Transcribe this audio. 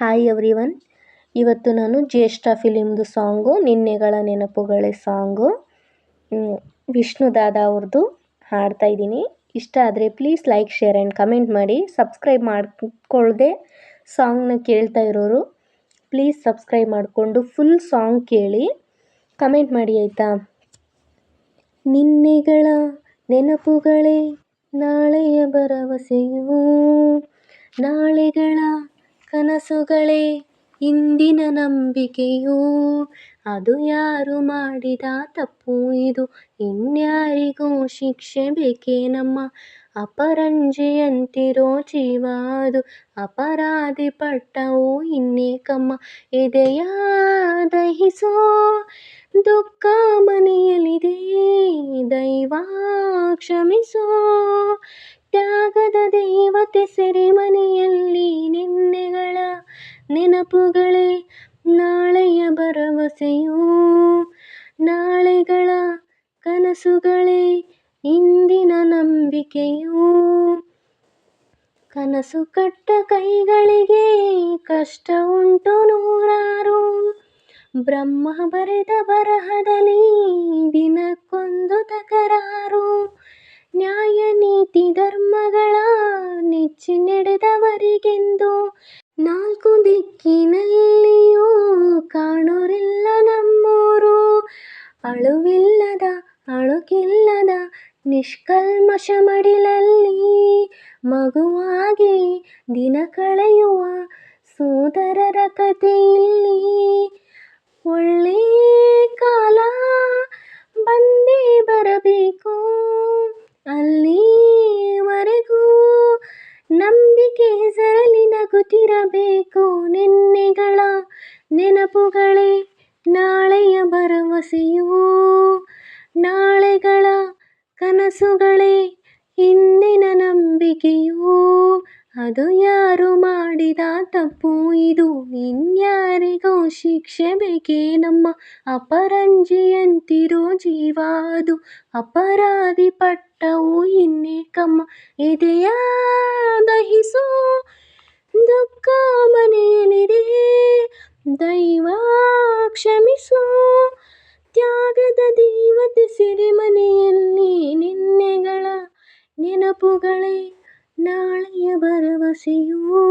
Hi every one ಇವತ್ತು ನಾನು ಜ್ಯೇಷ್ಠ ಫಿಲಿಮ್ದು ಸಾಂಗು, ನಿನ್ನೆಗಳ ನೆನಪುಗಳೇ ಸಾಂಗು. ವಿಷ್ಣು ದಾದಾ ಅವ್ರದ್ದು ಹಾಡ್ತಾ ಇದ್ದೀನಿ. ಇಷ್ಟ ಆದರೆ please like share and comment ಮಾಡಿ. ಸಬ್ಸ್ಕ್ರೈಬ್ ಮಾಡ್ಕೊಳ್ಳದೆ ಸಾಂಗ್ನ ಕೇಳ್ತಾ ಇರೋರು ಪ್ಲೀಸ್ ಸಬ್ಸ್ಕ್ರೈಬ್ ಮಾಡಿಕೊಂಡು ಫುಲ್ ಸಾಂಗ್ ಕೇಳಿ. ಕಮೆಂಟ್ ಮಾಡಿ ಆಯಿತಾ? ನಿನ್ನೆಗಳ ನೆನಪುಗಳೇ ನಾಳೆಯ ಭರವಸೆಯೂ, ನಾಳೆಗಳ ಕನಸುಗಳೇ, ಇಂದಿನ ನಂಬಿಕೆಯೂ. ಅದು ಯಾರು ಮಾಡಿದ ತಪ್ಪು ಇದು, ಇನ್ಯಾರಿಗೂ ಶಿಕ್ಷೆ ಬೇಕೇ ನಮ್ಮ ಅಪರಂಜಿಯಂತಿರೋ ಜೀವ ಅದು. ಅಪರಾಧಿ ಪಟ್ಟವು ಇನ್ನೇಕಮ್ಮ ಎದೆಯ ದಹಿಸೋ ದುಃಖ ಮನೆಯಲ್ಲಿದೆ. ದೈವ ಕ್ಷಮಿಸೋ, ತ್ಯಾಗದ ದೇವತೆ ನಾಳೆಯ ಭರವಸೆಯೂ ನಾಳೆಗಳ ಕನಸುಗಳೇ ಇಂದಿನ ನಂಬಿಕೆಯು. ಕನಸು ಕಟ್ಟ ಕೈಗಳಿಗೆ ಕಷ್ಟ ಉಂಟು ನೂರಾರು. ಬ್ರಹ್ಮ ಬರೆದ ಬರಹದಲ್ಲಿ ದಿನಕ್ಕೊಂದು ತಕರಾರು. ನ್ಯಾಯ ನೀತಿ ಧರ್ಮಗಳ ನೆಚ್ಚಿ ನಡೆದವರಿಗೆಂದು ನಾಲ್ಕು ದಿಕ್ಕಿನಲ್ಲಿಯೂ ಕಾಣೋರೆಲ್ಲ ನಮ್ಮೂರು. ಅಳುವಿಲ್ಲದ ಅಳುಕಿಲ್ಲದ ನಿಷ್ಕಲ್ಮಶ ಮಡಿಲಲ್ಲಿ ಮಗುವಾಗಿ ದಿನ ಕಳೆಯುವ ಸೋದರರ ಕಥೆಯಲ್ಲಿ ಒಳ್ಳೆ ನಗುತ್ತಿರಬೇಕು ನಿನ್ನೆಗಳ ನೆನಪುಗಳೇ ನಾಳೆಯ ಭರವಸೆಯೂ. ನಾಳೆಗಳ ಕನಸುಗಳೇ ಇಂದಿನ ನಂಬಿಕೆಯೂ. ಅದು ಯಾರು ಮಾಡಿದ ತಪ್ಪು, ಇದು ಇನ್ಯಾರಿಗೋ ಶಿಕ್ಷೆ ಬೇಕೇ? ನಮ್ಮ ಅಪರಂಜಿಯಂತಿರೋ ಜೀವ ಅದು ಅಪರಾಧಿ ಪಟ್ಟವು ಇನ್ನೇಕಮ್ಮ ಎದೆಯ ದಹಿಸೋ ದುಃಖ ಮನೆಯಲ್ಲಿದೆ. ದೈವ ಕ್ಷಮಿಸು. ತ್ಯಾಗದ ದೇವತೆ ಸಿರಿಮನೆಯಲ್ಲಿ ನಿನ್ನೆಗಳ ನೆನಪುಗಳೇ ನಾಳೆಯ ಭರವಸೆಯೂ.